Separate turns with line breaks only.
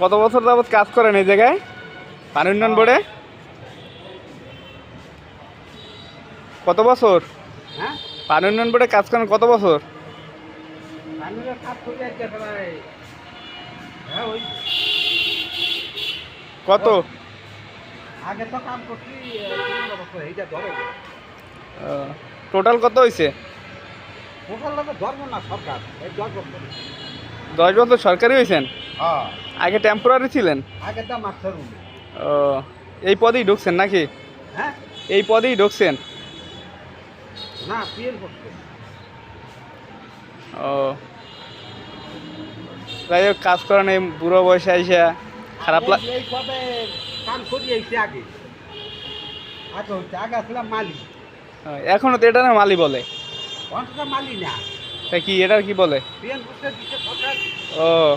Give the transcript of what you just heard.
কত বছর যাবত কাজ করেন এই জায়গায়? পানি উন্নয়ন বোর্ডে? কত বছর?
হ্যাঁ?
পানি উন্নয়ন বোর্ডে কাজ করেন কত বছর?
হ্যাঁ
কত?
আগে তো কাম করছি
টোটাল কত হয়েছে
টোটাল লোকে না সরকার দশ বছর।
সরকারি হয়েছেন
হ্যাঁ
আগে টেম্পোরারি ছিলেন? ও এই পদেই ঢুকছেন নাকি?
হ্যাঁ।
এই পদেই ঢুকছেন? ও। যাই হোক কাজ করেন এই বুড়ো বয়সে আইসা। খারাপ লাগ এখনও তো এটা না মালি বলে?
মালি না।
তা কি এটার কি বলে? ও।